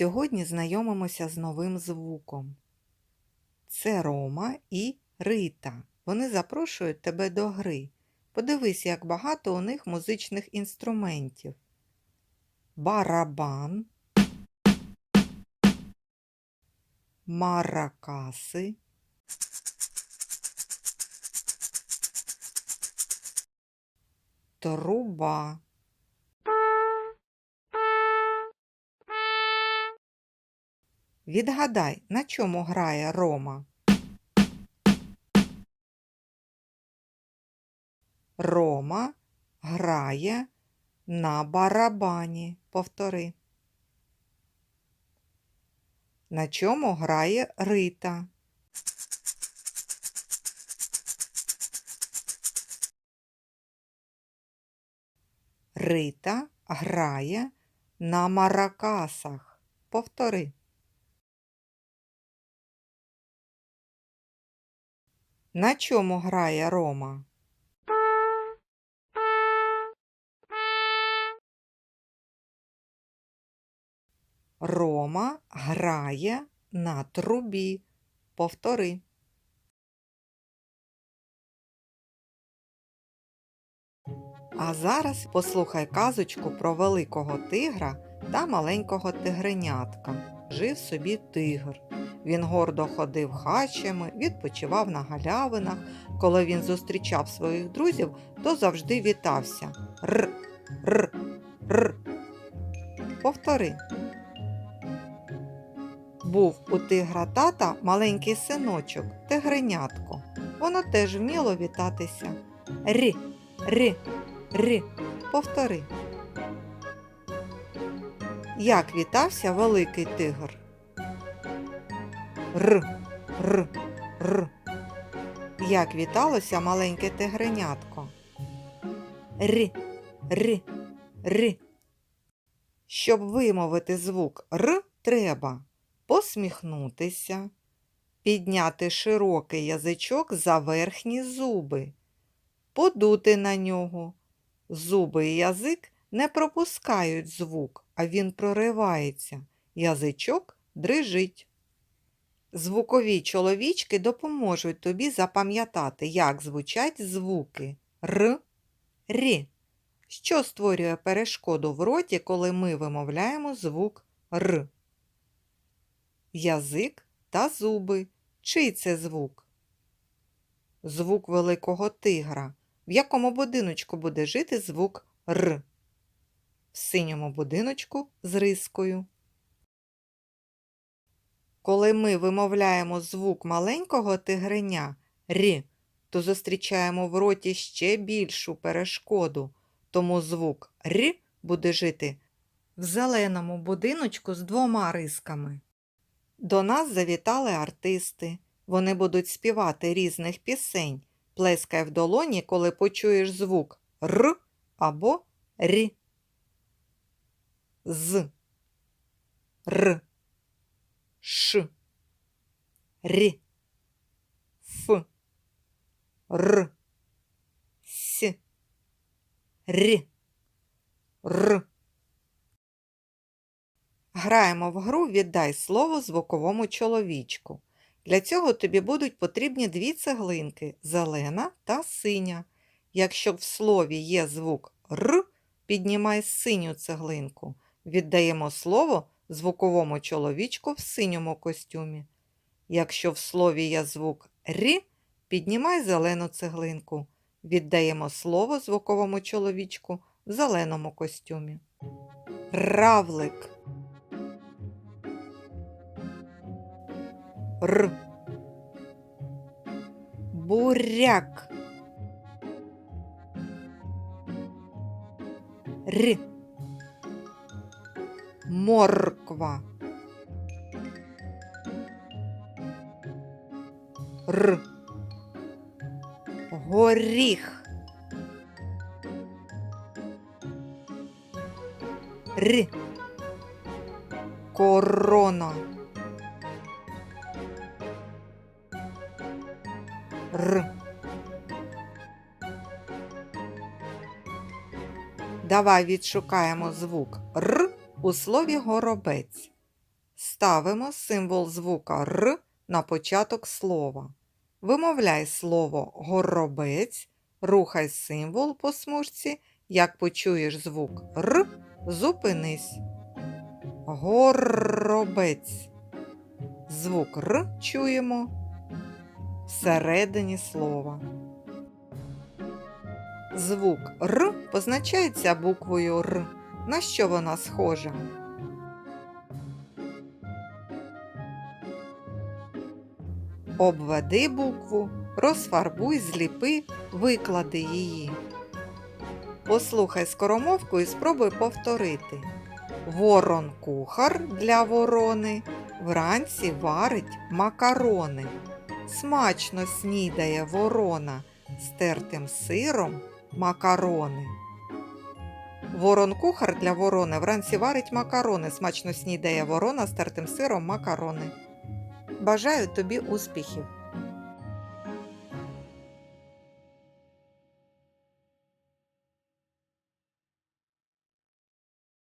Сьогодні знайомимося з новим звуком. Це Рома і Рита. Вони запрошують тебе до гри. Подивись, як багато у них музичних інструментів. Барабан, маракаси, труба. Відгадай, на чому грає Рома? Рома грає на барабані. Повтори. На чому грає Рита? Рита грає на маракасах. Повтори. На чому грає Рома? Рома грає на трубі. Повтори. А зараз послухай казочку про великого тигра та маленького тигренятка. Жив собі тигр. Він гордо ходив хащами, відпочивав на галявинах. Коли він зустрічав своїх друзів, то завжди вітався. Р, р, р. Повтори. Був у тигра тата маленький синочок, тигренятко. Воно теж вміло вітатися. Рі, рі, рі. Повтори. Як вітався великий тигр? Р, р, р. Як віталося маленьке тигренятко? Рі, рі, рі. Щоб вимовити звук Р, треба посміхнутися, підняти широкий язичок за верхні зуби, подути на нього. Зуби і язик не пропускають звук, а він проривається. Язичок дрижить. Звукові чоловічки допоможуть тобі запам'ятати, як звучать звуки Р, Рі, що створює перешкоду в роті, коли ми вимовляємо звук Р. Язик та зуби. Чий це звук? Звук великого тигра. В якому будиночку буде жити звук Р? В синьому будиночку з рискою. Коли ми вимовляємо звук маленького тигреня рі, то зустрічаємо в роті ще більшу перешкоду, тому звук рі буде жити в зеленому будиночку з двома рисками. До нас завітали артисти. Вони будуть співати різних пісень. Плескай в долоні, коли почуєш звук Р або Рі. З. Р. Ш. Рі. Ф. Р. С. Рі. Р. Граємо в гру Віддай слово звуковому чоловічку. Для цього тобі будуть потрібні дві цеглинки зелена та синя. Якщо в слові є звук Р, піднімай синю цеглинку. Віддаємо слово звуковому чоловічку в синьому костюмі. Якщо в слові є звук Рі, піднімай зелену цеглинку. Віддаємо слово звуковому чоловічку в зеленому костюмі. Равлик. Р. Буряк. Р. Морква. Р. Горіх. Р. Корона. Р. Давай відшукаємо звук Р у слові горобець. Ставимо символ звука Р на початок слова. Вимовляй слово горобець, рухай символ по смужці. Як почуєш звук Р, зупинись. Горобець. Звук Р чуємо всередині слова. Звук Р позначається буквою Р. На що вона схожа? Обведи букву, розфарбуй, зліпи, виклади її. Послухай скоромовку і спробуй повторити. Ворон кухар для ворони вранці варить макарони. Смачно снідає ворона з тертим сиром макарони. Ворон кухар для ворони вранці варить макарони. Смачно снідає ворона з тертим сиром макарони. Бажаю тобі успіхів!